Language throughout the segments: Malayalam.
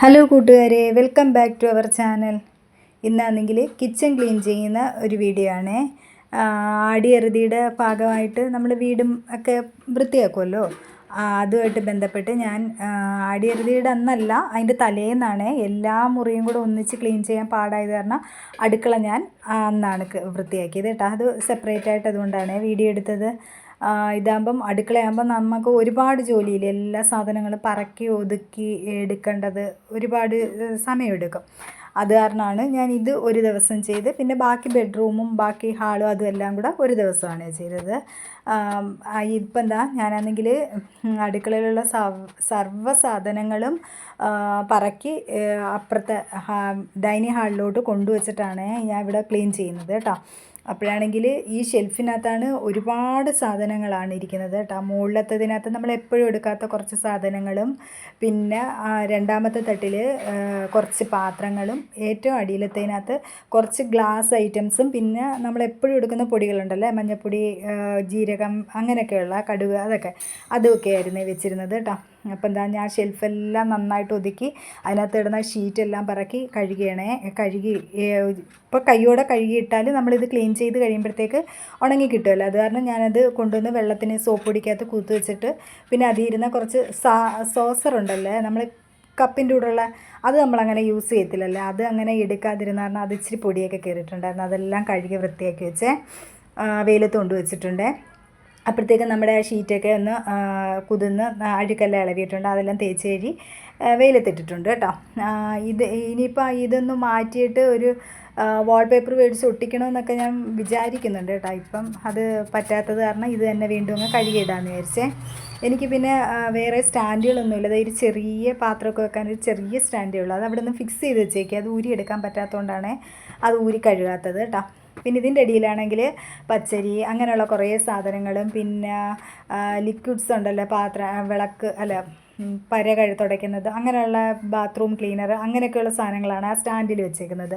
ഹലോ കൂട്ടുകാരെ welcome back to our channel. ഇന്നാണെങ്കിൽ കിച്ചൺ ക്ലീൻ ചെയ്യുന്ന ഒരു വീഡിയോ ആണ്. ആടിയറുതിയുടെ ഭാഗമായിട്ട് നമ്മൾ വീടും ഒക്കെ വൃത്തിയാക്കുമല്ലോ അതുമായിട്ട് ബന്ധപ്പെട്ട് ഞാൻ ആടിയറുതിയുടെ അന്നല്ല അതിന്റെ തലേന്നാണ് എല്ലാ മുറിയും കൂടെ ഒന്നിച്ച് ക്ലീൻ ചെയ്യാൻ പാടായത് കാരണം അടുക്കള ഞാൻ അന്നാണ് വൃത്തിയാക്കിയത് കേട്ടോ. അത് സെപ്പറേറ്റ് ആയിട്ട് അതുകൊണ്ടാണ് വീഡിയോ എടുത്തത്. ഇതാകുമ്പം അടുക്കളയാകുമ്പം നമുക്ക് ഒരുപാട് ജോലിയില്ല? എല്ലാ സാധനങ്ങളും പറക്കി ഒതുക്കി എടുക്കേണ്ടത് ഒരുപാട് സമയമെടുക്കും. അത് കാരണമാണ് ഞാൻ ഇത് ഒരു ദിവസം ചെയ്ത് പിന്നെ ബാക്കി ബെഡ്റൂമും ബാക്കി ഹാളും അതും എല്ലാം കൂടെ ഒരു ദിവസമാണ് ചെയ്തത്. ഇപ്പം എന്താ ഞാനാണെങ്കിൽ അടുക്കളയിലുള്ള സർവ സാധനങ്ങളും പറക്കി അപ്പുറത്തെ ഡൈനിങ് ഹാളിലോട്ട് കൊണ്ടുവച്ചിട്ടാണ് ഞാൻ ഇവിടെ ക്ലീൻ ചെയ്യുന്നത് കേട്ടോ. അപ്പോഴാണെങ്കിൽ ഈ ഷെൽഫിനകത്താണ് ഒരുപാട് സാധനങ്ങളാണ് ഇരിക്കുന്നത് കേട്ടോ. മുകളിലത്തതിനകത്ത് നമ്മൾ എപ്പോഴും എടുക്കാത്ത കുറച്ച് സാധനങ്ങളും പിന്നെ രണ്ടാമത്തെ തട്ടിൽ കുറച്ച് പാത്രങ്ങളും ഏറ്റവും അടിയിലത്തതിനകത്ത് കുറച്ച് ഗ്ലാസ് ഐറ്റംസും പിന്നെ നമ്മൾ എപ്പോഴും എടുക്കുന്ന പൊടികളുണ്ടല്ലേ? മഞ്ഞൾപ്പൊടി ജീരകം അങ്ങനെയൊക്കെയുള്ള കടുക് അതൊക്കെ. അതൊക്കെ ആയിരുന്നു വെച്ചിരുന്നത് കേട്ടോ. അപ്പോൾ എന്താ ഞാൻ ഷെൽഫെല്ലാം നന്നായിട്ട് ഒതുക്കി അതിനകത്ത് ഇടുന്ന ഷീറ്റെല്ലാം പറക്കി കഴുകിയണേ കഴുകി ഇപ്പോൾ കൈയോടെ കഴുകിയിട്ടാൽ നമ്മളിത് ക്ലീൻ ചെയ്ത് കഴിയുമ്പോഴത്തേക്ക് ഉണങ്ങി കിട്ടുമല്ലോ. അത് കാരണം ഞാനത് കൊണ്ടുവന്ന് വെള്ളത്തിന് സോപ്പ് പൊടിക്കകത്ത് കൂത്ത് വെച്ചിട്ട് പിന്നെ അതിൽ ഇരുന്ന കുറച്ച് സാ സോസർ ഉണ്ടല്ലേ നമ്മൾ കപ്പിന്റെ കൂടെയുള്ള അത് നമ്മളങ്ങനെ യൂസ് ചെയ്യത്തില്ലല്ലേ. അത് അങ്ങനെ എടുക്കാതിരുന്ന കാരണം അത് ഇച്ചിരി പൊടിയൊക്കെ കയറിയിട്ടുണ്ടായിരുന്നു. അതെല്ലാം കഴുകി വൃത്തിയാക്കി വെച്ചേ. വെയിലത്ത് കൊണ്ടുവച്ചിട്ടുണ്ടേ അപ്പോഴത്തേക്കും നമ്മുടെ ഷീറ്റൊക്കെ ഒന്ന് കുതിർന്ന് അഴുക്കെല്ലാം ഇളകിയിട്ടുണ്ട്. അതെല്ലാം തേച്ച് കഴുകി വെയിലത്തിട്ടിട്ടുണ്ട് കേട്ടോ. ഇത് ഇനിയിപ്പോൾ ഇതൊന്ന് മാറ്റിയിട്ട് ഒരു വാൾപേപ്പർ മേടിച്ച് ഒട്ടിക്കണമെന്നൊക്കെ ഞാൻ വിചാരിക്കുന്നുണ്ട് കേട്ടോ. ഇപ്പം അത് പറ്റാത്തത് കാരണം ഇത് തന്നെ വീണ്ടും അങ്ങ് കഴുകിയിടാമെന്ന് വിചാരിച്ചേ. എനിക്ക് പിന്നെ വേറെ സ്റ്റാൻഡുകളൊന്നുമില്ല അതായത് ചെറിയ പാത്രമൊക്കെ വെക്കാൻ ഒരു ചെറിയ സ്റ്റാൻഡേ ഉള്ളൂ. അത് അവിടെ നിന്ന് ഫിക്സ് ചെയ്ത് വെച്ചേക്കുക അത് ഊരി എടുക്കാൻ പറ്റാത്തതുകൊണ്ടാണ് അത് ഊരി കഴുകാത്തത് കേട്ടോ. പിന്നെ ഇതിന്റെ ഇടയിലാണെങ്കിൽ പച്ചരി അങ്ങനെയുള്ള കുറേ സാധനങ്ങളും പിന്നെ ലിക്വിഡ്സ് ഉണ്ടല്ലോ പാത്ര വിളക്ക് അല്ല പര കഴു തുടയ്ക്കുന്നത് അങ്ങനെയുള്ള ബാത്റൂം ക്ലീനർ അങ്ങനെയൊക്കെയുള്ള സാധനങ്ങളാണ് ആ സ്റ്റാൻഡിൽ വെച്ചേക്കുന്നത്.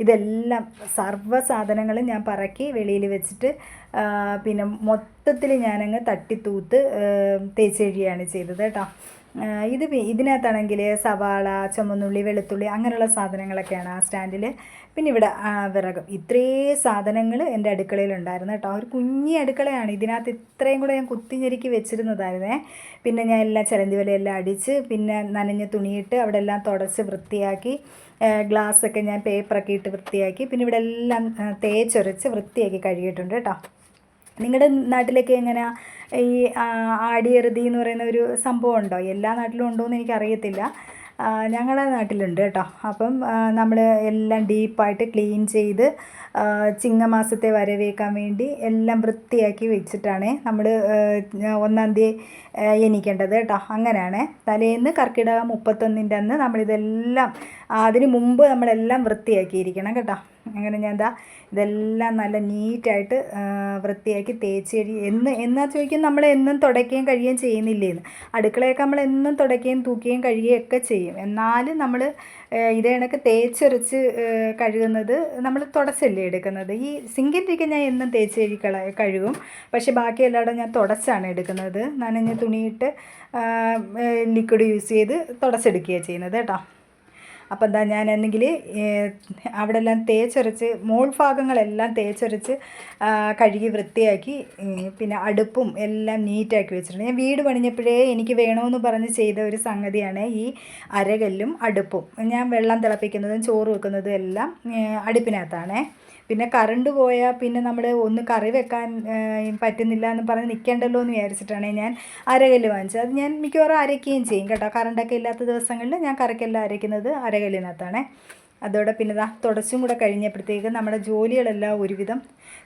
ഇതെല്ലാം സർവ സാധനങ്ങളും ഞാൻ പറക്കി വെളിയിൽ വെച്ചിട്ട് പിന്നെ മൊത്തത്തിൽ ഞാനങ്ങ് തട്ടിത്തൂത്ത് തേച്ച് കഴിയുകയാണ് ചെയ്തത് കേട്ടോ. ഇത് ഇതിനകത്താണെങ്കിൽ സവാള ചുമന്നുള്ളി വെളുത്തുള്ളി അങ്ങനെയുള്ള സാധനങ്ങളൊക്കെയാണ് ആ സ്റ്റാൻഡിൽ പിന്നെ ഇവിടെ വിറകും. ഇത്രയും സാധനങ്ങൾ എന്റെ അടുക്കളയിലുണ്ടായിരുന്നു കേട്ടോ. ഒരു കുഞ്ഞി അടുക്കളയാണ്. ഇതിനകത്ത് ഇത്രയും കൂടെ ഞാൻ കുത്തിഞ്ഞെരുക്കി വെച്ചിരുന്നതായിരുന്നേ. പിന്നെ ഞാൻ എല്ലാം ചിലന്തി വലയെല്ലാം അടിച്ച് പിന്നെ നനഞ്ഞ തുണിയിട്ട് അവിടെ എല്ലാം തുടച്ച് വൃത്തിയാക്കി ഗ്ലാസ്സൊക്കെ ഞാൻ പേപ്പറൊക്കെ ഇട്ട് വൃത്തിയാക്കി പിന്നെ ഇവിടെ എല്ലാം തേച്ചൊരച്ച് വൃത്തിയാക്കി കഴുകിയിട്ടുണ്ട് കേട്ടോ. നിങ്ങളുടെ നാട്ടിലൊക്കെ എങ്ങനെയാ ഈ ആടി ആടിയറുതി എന്ന് പറയുന്ന ഒരു സംഭവം ഉണ്ടോ? എല്ലാ നാട്ടിലും ഉണ്ടോ എന്ന് എനിക്കറിയത്തില്ല. ഞങ്ങളുടെ നാട്ടിലുണ്ട് കേട്ടോ. അപ്പം നമ്മൾ എല്ലാം ഡീപ്പായിട്ട് ക്ലീൻ ചെയ്ത് ചിങ്ങമാസത്തെ വരവേക്കാൻ വേണ്ടി എല്ലാം വൃത്തിയാക്കി വെച്ചിട്ടാണ് നമ്മൾ ഒന്നാം തീയതി എണീക്കേണ്ടത് കേട്ടോ. അങ്ങനെയാണ് തലേന്ന് കർക്കിടക മുപ്പത്തൊന്നിന്റെ അന്ന് നമ്മളിതെല്ലാം അതിന് മുമ്പ് നമ്മളെല്ലാം വൃത്തിയാക്കിയിരിക്കണം കേട്ടോ. അങ്ങനെ ഞാൻ എന്താ ഇതെല്ലാം നല്ല നീറ്റായിട്ട് വൃത്തിയാക്കി തേച്ച് കഴിയും എന്ന് എന്നാ ചോദിക്കും? നമ്മൾ എന്നും തുടയ്ക്കുകയും കഴിയുകയും ചെയ്യുന്നില്ലേന്ന്. അടുക്കളയൊക്കെ നമ്മൾ എന്നും തുടയ്ക്കുകയും തൂക്കുകയും കഴുകുകയും ഒക്കെ ചെയ്യും. എന്നാലും നമ്മൾ ഇതേ കണക്ക് തേച്ചൊരച്ച് കഴുകുന്നത് നമ്മൾ തുടച്ചല്ലേ എടുക്കുന്നത്. ഈ സിങ്കിന്റെയൊക്കെ ഞാൻ എന്നും തേച്ച് കഴുകി കഴുകും. പക്ഷേ ബാക്കി എല്ലായിടും ഞാൻ തുടച്ചാണ് എടുക്കുന്നത്. നനഞ്ഞ തുണിയിട്ട് ലിക്വിഡ് യൂസ് ചെയ്ത് തുടച്ചെടുക്കുകയാണ് ചെയ്യുന്നത് കേട്ടോ. അപ്പം എന്താ ഞാൻ എന്നെങ്കിൽ അവിടെ എല്ലാം തേച്ചൊരച്ച് മോൾ ഭാഗങ്ങളെല്ലാം തേച്ചൊരച്ച് കഴുകി വൃത്തിയാക്കി പിന്നെ അടുപ്പും എല്ലാം നീറ്റാക്കി വെച്ചിട്ടുണ്ട്. ഞാൻ വീട് പണിഞ്ഞപ്പോഴേ എനിക്ക് വേണമെന്ന് പറഞ്ഞ് ചെയ്ത ഒരു സംഗതിയാണ് ഈ അരകല്ലും അടുപ്പും. ഞാൻ വെള്ളം തിളപ്പിക്കുന്നതും ചോറ് വെക്കുന്നതും എല്ലാം അടുപ്പിനകത്താണേ. പിന്നെ കറണ്ട് പോയാൽ പിന്നെ നമ്മൾ ഒന്ന് കറി വെക്കാൻ പറ്റുന്നില്ല എന്ന് പറഞ്ഞ് നിൽക്കേണ്ടല്ലോ എന്ന് വിചാരിച്ചിട്ടാണ് ഞാൻ അരകല്ല് വാങ്ങിച്ചത്. അത് ഞാൻ മിക്കവാറും അരയ്ക്കുകയും ചെയ്യും കേട്ടോ. കറണ്ടൊക്കെ ഇല്ലാത്ത ദിവസങ്ങളിൽ ഞാൻ കറിക്കെല്ലാം അരയ്ക്കുന്നത് അരകല്ലിനകത്താണേ. അതോടെ പിന്നെ ഇതാ തുടച്ചും കൂടെ കഴിഞ്ഞപ്പോഴത്തേക്ക് നമ്മുടെ ജോലികളെല്ലാം ഒരുവിധം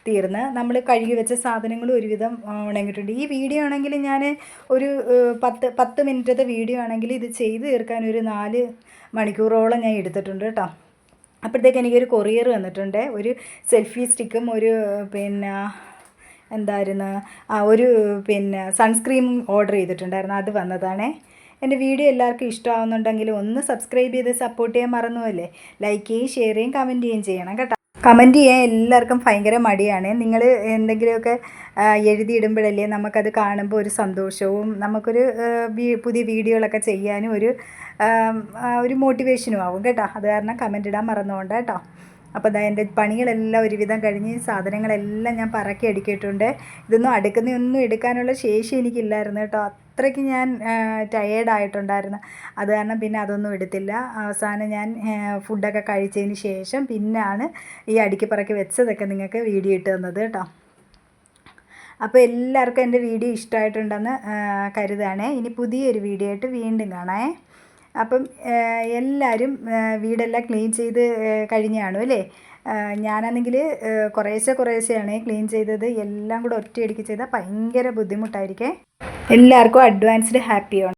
തീർന്ന്. നമ്മൾ കഴുകി വെച്ച സാധനങ്ങളും ഒരുവിധം ഉണങ്ങിയിട്ടുണ്ട്. ഈ വീഡിയോ ആണെങ്കിൽ ഞാൻ ഒരു പത്ത് പത്ത് മിനിറ്റത്തെ വീഡിയോ ആണെങ്കിൽ ഇത് ചെയ്ത് തീർക്കാൻ ഒരു നാല് മണിക്കൂറോളം ഞാൻ എടുത്തിട്ടുണ്ട് കേട്ടോ. അപ്പോഴത്തേക്ക് എനിക്കൊരു കൊറിയർ വന്നിട്ടുണ്ട്. ഒരു സെൽഫി സ്റ്റിക്കും ഒരു പിന്നെ എന്തായിരുന്നു? ആ ഒരു പിന്നെ സൺസ്ക്രീം ഓർഡർ ചെയ്തിട്ടുണ്ടായിരുന്നു. അത് വന്നതാണേ. എന്റെ വീഡിയോ എല്ലാവർക്കും ഇഷ്ടമാവുന്നുണ്ടെങ്കിൽ ഒന്ന് സബ്സ്ക്രൈബ് ചെയ്ത് സപ്പോർട്ട് ചെയ്യാൻ മറന്നുമല്ലേ ലൈക്ക് ചെയ്യുകയും ഷെയർ ചെയ്യുകയും കമന്റ് ചെയ്യുകയും ചെയ്യണം കേട്ടോ. കമന്റ് ചെയ്യാൻ എല്ലാവർക്കും ഭയങ്കര മടിയാണ്. നിങ്ങൾ എന്തെങ്കിലുമൊക്കെ എഴുതിയിടുമ്പോഴല്ലേ നമുക്കത് കാണുമ്പോൾ ഒരു സന്തോഷവും നമുക്കൊരു പുതിയ വീഡിയോകളൊക്കെ ചെയ്യാനും ഒരു ഒരു മോട്ടിവേഷനും ആവും കേട്ടോ. അത് കാരണം കമന്റ് ഇടാൻ മറന്നുകൊണ്ട് കേട്ടോ. അപ്പോൾ ഇതാ എന്റെ പണികളെല്ലാം ഒരുവിധം കഴിഞ്ഞ് സാധനങ്ങളെല്ലാം ഞാൻ പറക്കി അടുക്കിയിട്ടുണ്ട്. ഇതൊന്നും അടുക്കുന്നൊന്നും എടുക്കാനുള്ള ശേഷി എനിക്കില്ലായിരുന്നു കേട്ടോ. അത്രയ്ക്ക് ഞാൻ ടയേർഡായിട്ടുണ്ടായിരുന്നു അത് കാരണം പിന്നെ അതൊന്നും എടുത്തില്ല. അവസാനം ഞാൻ ഫുഡൊക്കെ കഴിച്ചതിന് ശേഷം പിന്നാണ് ഈ അടുക്കി പറക്കി വെച്ചതൊക്കെ നിങ്ങൾക്ക് വീഡിയോ ഇട്ട് തന്നത് കേട്ടോ. അപ്പോൾ എല്ലാവർക്കും എന്റെ വീഡിയോ ഇഷ്ടമായിട്ടുണ്ടെന്ന് കരുതാണേ. ഇനി പുതിയൊരു വീഡിയോ ആയിട്ട് വീണ്ടും കാണാമേ അപ്പം എല്ലാവരും വീടെല്ലാം ക്ലീൻ ചെയ്ത് കഴിഞ്ഞാണോ അല്ലേ? ഞാനാണെങ്കിൽ കുറേശ്ശെ കുറേശ്ശെയാണ് ക്ലീൻ ചെയ്തത്. എല്ലാം കൂടെ ഒറ്റയടിക്ക് ചെയ്താൽ ഭയങ്കര ബുദ്ധിമുട്ടായിരിക്കേ. എല്ലാവർക്കും അഡ്വാൻസ്ഡ് ഹാപ്പി ഓണം